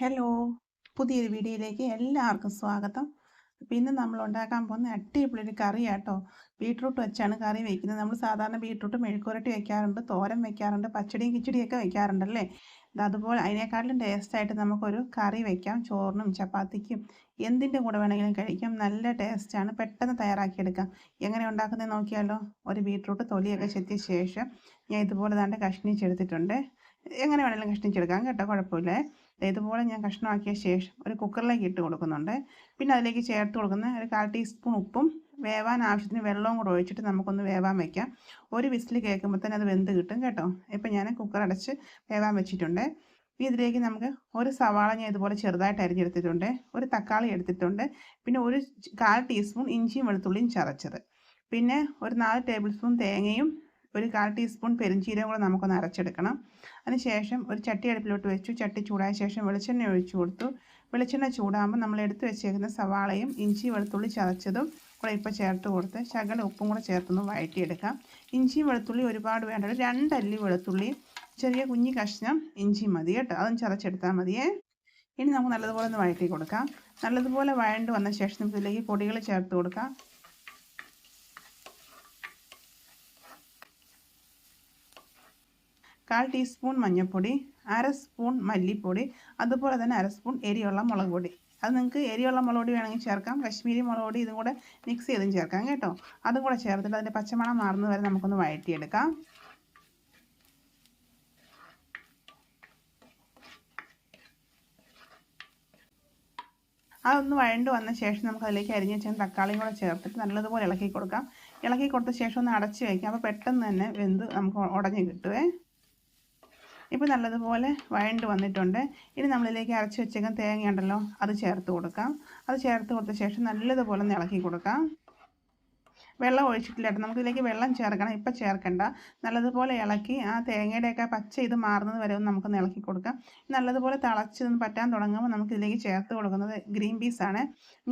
Hello പുതിയൊരു വീഡിയോയിലേക്ക് എല്ലാവർക്കും സ്വാഗതം. അപ്പോൾ ഇന്ന് നമ്മൾ ഉണ്ടാക്കാൻ പോകുന്ന അടിപൊളി ഒരു കറിയാട്ടോ. ബീട്രൂട്ട് വെച്ചാണ് കറി വയ്ക്കുന്നത് നമ്മൾ സാധാരണ ബീട്രൂട്ട് മെഴുക്കുരട്ടി വെക്കാറുണ്ട് തോരൻ വെക്കാറുണ്ട് പച്ചടിയും കിച്ചടിയൊക്കെ വെക്കാറുണ്ടല്ലേ? അതുപോലെ അതിനേക്കാട്ടിലും ടേസ്റ്റായിട്ട് നമുക്കൊരു കറി വയ്ക്കാം ചോറിനും ചപ്പാത്തിക്കും എന്തിന്റെ കൂടെ വേണമെങ്കിലും കഴിക്കാം. നല്ല ടേസ്റ്റാണ് പെട്ടെന്ന് തയ്യാറാക്കിയെടുക്കാം. എങ്ങനെ ഉണ്ടാക്കുന്നത് നോക്കിയാലോ? ഒരു ബീട്രൂട്ട് തൊലിയൊക്കെ ചെത്തിയ ശേഷം ഞാൻ ഇതുപോലെ തന്നെ കഷ്ണിച്ചെടുത്തിട്ടുണ്ട്. എങ്ങനെ വേണമെങ്കിലും കഷ്ണിച്ചെടുക്കാം കേട്ടോ. കുഴപ്പമില്ല. ഇതുപോലെ ഞാൻ കഷ്ണമാക്കിയ ശേഷം ഒരു കുക്കറിലേക്ക് ഇട്ട് കൊടുക്കുന്നുണ്ട്. പിന്നെ അതിലേക്ക് ചേർത്ത് കൊടുക്കുന്ന ഒരു കാൽ ടീസ്പൂൺ ഉപ്പും വേവാൻ ആവശ്യത്തിന് വെള്ളവും കൂടെ ഒഴിച്ചിട്ട് നമുക്കൊന്ന് വേവാൻ വയ്ക്കാം ഒരു വിസിൽ കേൾക്കുമ്പോൾ തന്നെ അത് വെന്ത് കിട്ടും കേട്ടോ. ഇപ്പം ഞാൻ കുക്കർ അടച്ച് വേവാൻ വെച്ചിട്ടുണ്ട്. ഇനി ഇതിലേക്ക് നമുക്ക് ഒരു സവാള ഞാൻ ഇതുപോലെ ചെറുതായിട്ട് അരിഞ്ഞെടുത്തിട്ടുണ്ട്. ഒരു തക്കാളി എടുത്തിട്ടുണ്ട്. പിന്നെ ഒരു കാൽ ടീസ്പൂൺ ഇഞ്ചിയും വെളുത്തുള്ളിയും ചതച്ചത്. പിന്നെ ഒരു നാല് ടേബിൾ സ്പൂൺ തേങ്ങയും ഒരു കാൽ ടീസ്പൂൺ പെരുംജീരകം കൂടെ നമുക്കൊന്ന് അരച്ചെടുക്കണം. അതിനുശേഷം ഒരു ചട്ടി അടുപ്പിലോട്ട് വെച്ചു. ചട്ടി ചൂടായ ശേഷം വെളിച്ചെണ്ണ ഒഴിച്ചു കൊടുത്തു. വെളിച്ചെണ്ണ ചൂടാകുമ്പോൾ നമ്മൾ എടുത്ത് വെച്ചേക്കുന്ന സവാളയും ഇഞ്ചി വെളുത്തുള്ളി ചതച്ചതും കൂടെ ഇപ്പോൾ ചേർത്ത് കൊടുത്ത് ശകല ഉപ്പും കൂടെ ചേർത്തൊന്ന് വഴറ്റിയെടുക്കാം. ഇഞ്ചി വെളുത്തുള്ളി ഒരുപാട് വേണ്ട രണ്ടല്ലി വെളുത്തുള്ളി. ചെറിയ കുഞ്ഞി കഷ്ണം ഇഞ്ചി മതി കേട്ടോ. അതും ചതച്ചെടുത്താൽ മതിയേ. ഇനി നമുക്ക് നല്ലതുപോലെ ഒന്ന് വഴറ്റി കൊടുക്കാം. നല്ലതുപോലെ വഴണ്ട് വന്ന ശേഷം നമുക്ക് ഇതിലേക്ക് പൊടികൾ ചേർത്ത് കൊടുക്കാം. കാൽ ടീസ്പൂൺ മഞ്ഞൾപ്പൊടി അര സ്പൂൺ മല്ലിപ്പൊടി അതുപോലെ തന്നെ അര സ്പൂൺ എരിയുള്ള മുളക് പൊടി. അത് നിങ്ങൾക്ക് എരിയുള്ള മുളക് പൊടി വേണമെങ്കിൽ ചേർക്കാം. കശ്മീരി മുളക് പൊടി ഇതും കൂടെ മിക്സ് ചെയ്തും ചേർക്കാം കേട്ടോ. അതും കൂടെ ചേർത്തിട്ട് അതിന്റെ പച്ചമണം മാറുന്നത് വരെ നമുക്കൊന്ന് വഴറ്റിയെടുക്കാം. അതൊന്ന് വഴണ്ട് വന്ന ശേഷം നമുക്ക് അതിലേക്ക് അരിഞ്ഞ് വെച്ചാൽ തക്കാളിയും കൂടെ ചേർത്തിട്ട് നല്ലതുപോലെ ഇളക്കി കൊടുക്കാം. ഇളക്കി കൊടുത്ത ശേഷം ഒന്ന് അടച്ച് വയ്ക്കാം അപ്പോൾ പെട്ടെന്ന് തന്നെ വെന്ത് നമുക്ക് ഉടഞ്ഞ് കിട്ടുവേ. ഇപ്പോൾ നല്ലതുപോലെ വഴണ്ട് വന്നിട്ടുണ്ട്. ഇനി നമ്മളിലേക്ക് അരച്ച് വെച്ചേക്കാൻ തേങ്ങ ഉണ്ടല്ലോ അത് ചേർത്ത് കൊടുക്കാം. അത് ചേർത്ത് കൊടുത്ത ശേഷം നല്ലതുപോലെ ഇളക്കി കൊടുക്കാം. വെള്ളം ഒഴിച്ചിട്ടില്ല കേട്ടോ. നമുക്കിതിലേക്ക് വെള്ളം ചേർക്കണം. ഇപ്പം ചേർക്കണ്ട. നല്ലതുപോലെ ഇളക്കി ആ തേങ്ങയുടെയൊക്കെ പച്ച ഇത് മാറുന്നത് വരെ ഒന്ന് നമുക്കൊന്ന് ഇളക്കി കൊടുക്കാം. നല്ലതുപോലെ തിളച്ച് നിന്ന് പറ്റാൻ തുടങ്ങുമ്പോൾ നമുക്കിതിലേക്ക് ചേർത്ത് കൊടുക്കുന്നത് ഗ്രീൻ പീസാണ്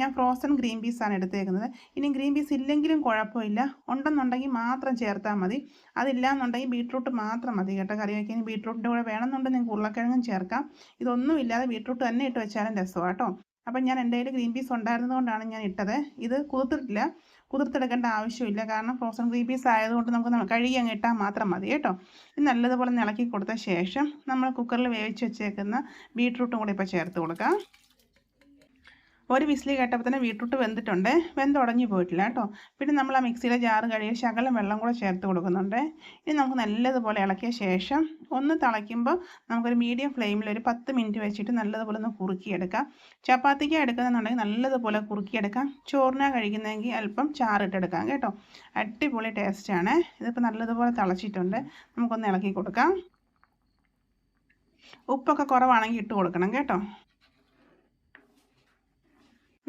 ഞാൻ ഫ്രോസൺ ഗ്രീൻ പീസാണ് എടുത്തേക്കുന്നത്. ഇനി ഗ്രീൻ പീസ് ഇല്ലെങ്കിലും കുഴപ്പമില്ല. ഉണ്ടെന്നുണ്ടെങ്കിൽ മാത്രം ചേർത്താൽ മതി. അതില്ല എന്നുണ്ടെങ്കിൽ ബീട്രൂട്ട് മാത്രം മതി കേട്ടോ. കറി വയ്ക്കാൻ ബീട്രൂട്ടിന്റെ കൂടെ വേണമെന്നുണ്ടെങ്കിൽ നിങ്ങൾക്ക് ഉരുളക്കിഴങ്ങും ചേർക്കാം. ഇതൊന്നും ഇല്ലാതെ ബീട്രൂട്ട് തന്നെ ഇട്ട് വെച്ചാലും രസമാണ് കേട്ടോ. അപ്പം ഞാൻ എന്റെ കയ്യിൽ ഗ്രീൻ പീസ് ഉണ്ടായിരുന്നതുകൊണ്ടാണ് ഞാൻ ഇട്ടത്. ഇത് കുതിർത്തിട്ടില്ല. കുതിർത്തെടുക്കേണ്ട ആവശ്യമില്ല. കാരണം ഫ്രോസൺ ഗ്രീൻ പീസ് ആയതുകൊണ്ട് നമുക്ക് കഴുകി അങ്ങ് ഇട്ടാൽ മാത്രം മതി കേട്ടോ. ഇത് നല്ലതുപോലെ ഇളക്കി കൊടുത്ത ശേഷം നമ്മൾ കുക്കറിൽ വേവിച്ച് വെച്ചേക്കുന്ന ബീട്രൂട്ടും കൂടി ഇപ്പോൾ ചേർത്ത് കൊടുക്കാം. ഒരു വിസിൽ കേട്ടപ്പോൾ തന്നെ വീട്ടിട്ട് വെന്തിട്ടുണ്ട്. വെന്തുടഞ്ഞു പോയിട്ടില്ല കേട്ടോ. പിന്നെ നമ്മൾ ആ മിക്സിയിലെ ജാറ് കഴുകി ശകലം വെള്ളം കൂടെ ചേർത്ത് കൊടുക്കുന്നുണ്ട്. ഇനി നമുക്ക് നല്ലതുപോലെ ഇളക്കിയ ശേഷം ഒന്ന് തിളയ്ക്കുമ്പോൾ നമുക്കൊരു മീഡിയം ഫ്ലെയിമിൽ ഒരു പത്ത് മിനിറ്റ് വെച്ചിട്ട് നല്ലതുപോലെ ഒന്ന് കുറുക്കിയെടുക്കാം. ചപ്പാത്തിക്ക് എടുക്കുന്നുണ്ടെങ്കിൽ നല്ലതുപോലെ കുറുക്കിയെടുക്കാം. ചോറിനാ കഴിക്കുന്നതെങ്കിൽ അല്പം ചാറിട്ടെടുക്കാം കേട്ടോ. അടിപൊളി ടേസ്റ്റാണ് ഇതിപ്പോൾ നല്ലതുപോലെ തിളച്ചിട്ടുണ്ട്. നമുക്കൊന്ന് ഇളക്കി കൊടുക്കാം. ഉപ്പൊക്കെ കുറവാണെങ്കിൽ ഇട്ട് കൊടുക്കണം കേട്ടോ.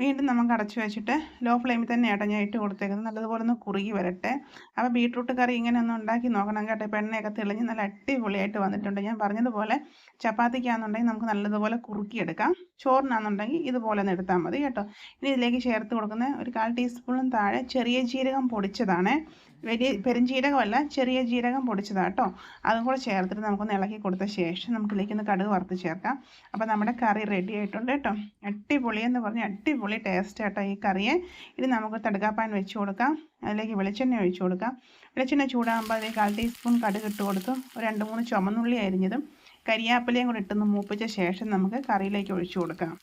വീണ്ടും നമുക്ക് അടച്ചു വെച്ചിട്ട് ലോ ഫ്ലെയിമിൽ തന്നെ ഏട്ടാ ഞാൻ ഇട്ട് കൊടുത്തേക്കുന്നത്. നല്ലതുപോലെ ഒന്ന് കുറുകി വരട്ടെ. അപ്പോൾ ബീട്രൂട്ട് കറി ഇങ്ങനെ ഒന്ന് ഉണ്ടാക്കി നോക്കണം കേട്ടോ. ഇപ്പോൾ എണ്ണയൊക്കെ തെളിഞ്ഞ് നല്ല അടിപൊളിയായിട്ട് വന്നിട്ടുണ്ട്. ഞാൻ പറഞ്ഞതുപോലെ ചപ്പാത്തിക്കാണെന്നുണ്ടെങ്കിൽ നമുക്ക് നല്ലതുപോലെ കുറുക്കിയെടുക്കാം. ചോറിനാണെന്നുണ്ടെങ്കിൽ ഇതുപോലെ ഒന്ന് എടുത്താൽ മതി കേട്ടോ. ഇനി ഇതിലേക്ക് ചേർത്ത് കൊടുക്കുന്ന ഒരു കാൽ ടീസ്പൂണും താഴെ ചെറിയ ജീരകം പൊടിച്ചതാണ്. വലിയ പെരുംജീരകമല്ല ചെറിയ ജീരകം പൊടിച്ചതാണ് കേട്ടോ. അതും കൂടെ ചേർത്തിട്ട് നമുക്കൊന്ന് ഇളക്കി കൊടുത്ത ശേഷം നമുക്കിലേക്ക് ഒന്ന് കടുക് വറുത്ത് ചേർക്കാം. അപ്പോൾ നമ്മുടെ കറി റെഡി ആയിട്ടുണ്ട് കേട്ടോ. അടിപൊളി എന്ന് പറഞ്ഞാൽ അടിപൊളി ടേസ്റ്റ് കേട്ടോ ഈ കറിയെ. ഇത് നമുക്ക് തടുക്കാപ്പാൻ വെച്ച് കൊടുക്കാം. അതിലേക്ക് വെളിച്ചെണ്ണ ഒഴിച്ചു കൊടുക്കാം. വെളിച്ചെണ്ണ ചൂടാകുമ്പോൾ അതിലേക്ക് കാൽ ടീസ്പൂൺ കടുക് ഇട്ട് കൊടുത്തു. ഒരു രണ്ട് മൂന്ന് ചുമന്നുള്ളി അരിഞ്ഞതും. കരിയാപ്പിലയും കൂടെ ഇട്ടൊന്ന് മൂപ്പിച്ച ശേഷം നമുക്ക് കറിയിലേക്ക് ഒഴിച്ചു കൊടുക്കാം.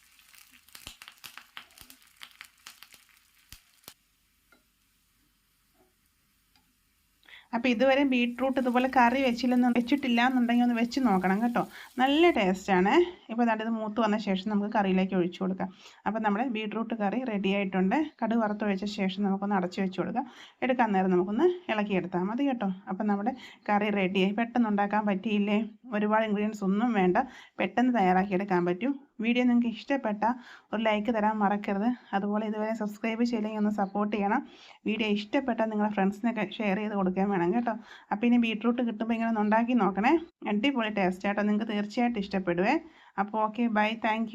അപ്പോൾ ഇതുവരെ ബീട്രൂട്ട് ഇതുപോലെ കറി വെച്ചില്ലെന്ന് വെച്ചിട്ടില്ല എന്നുണ്ടെങ്കിൽ ഒന്ന് വെച്ച് നോക്കണം കേട്ടോ. നല്ല ടേസ്റ്റാണ് ഇപ്പോൾ ഇത് മൂത്ത് വന്ന ശേഷം നമുക്ക് കറിയിലേക്ക് ഒഴിച്ചു കൊടുക്കാം. അപ്പോൾ നമ്മുടെ ബീട്രൂട്ട് കറി റെഡി ആയിട്ടുണ്ട്. കടുക് വറുത്തൊഴിച്ച ശേഷം നമുക്കൊന്ന് അടച്ചു വെച്ച് കൊടുക്കാം. എടുക്കാൻ നേരം നമുക്കൊന്ന് ഇളക്കിയെടുത്താൽ മതി കേട്ടോ. അപ്പോൾ നമ്മുടെ കറി റെഡിയായി പെട്ടെന്ന് ഉണ്ടാക്കാൻ പറ്റിയില്ലേ? ഒരുപാട് ഇൻഗ്രീഡിയൻസ് ഒന്നും വേണ്ട. പെട്ടെന്ന് തയ്യാറാക്കിയെടുക്കാൻ പറ്റും. വീഡിയോ നിങ്ങൾക്ക് ഇഷ്ടപ്പെട്ട ഒരു ലൈക്ക് തരാൻ മറക്കരുത്. അതുപോലെ ഇതുവരെ സബ്സ്ക്രൈബ് ചെയ്തില്ലെങ്കിൽ ഒന്ന് സപ്പോർട്ട് ചെയ്യണം. വീഡിയോ ഇഷ്ടപ്പെട്ടാൽ നിങ്ങളുടെ ഫ്രണ്ട്സിനൊക്കെ ഷെയർ ചെയ്ത് കൊടുക്കാൻ വേണം കേട്ടോ. അപ്പോൾ ഇനി ബീട്രൂട്ട് കിട്ടുമ്പോൾ ഇങ്ങനെ ഒന്ന് ഉണ്ടാക്കി നോക്കണേ. അടിപൊളി ടേസ്റ്റ് ആട്ടോ. നിങ്ങൾക്ക് തീർച്ചയായിട്ടും ഇഷ്ടപ്പെടുവേ. അപ്പോൾ ഓക്കെ ബൈ താങ്ക്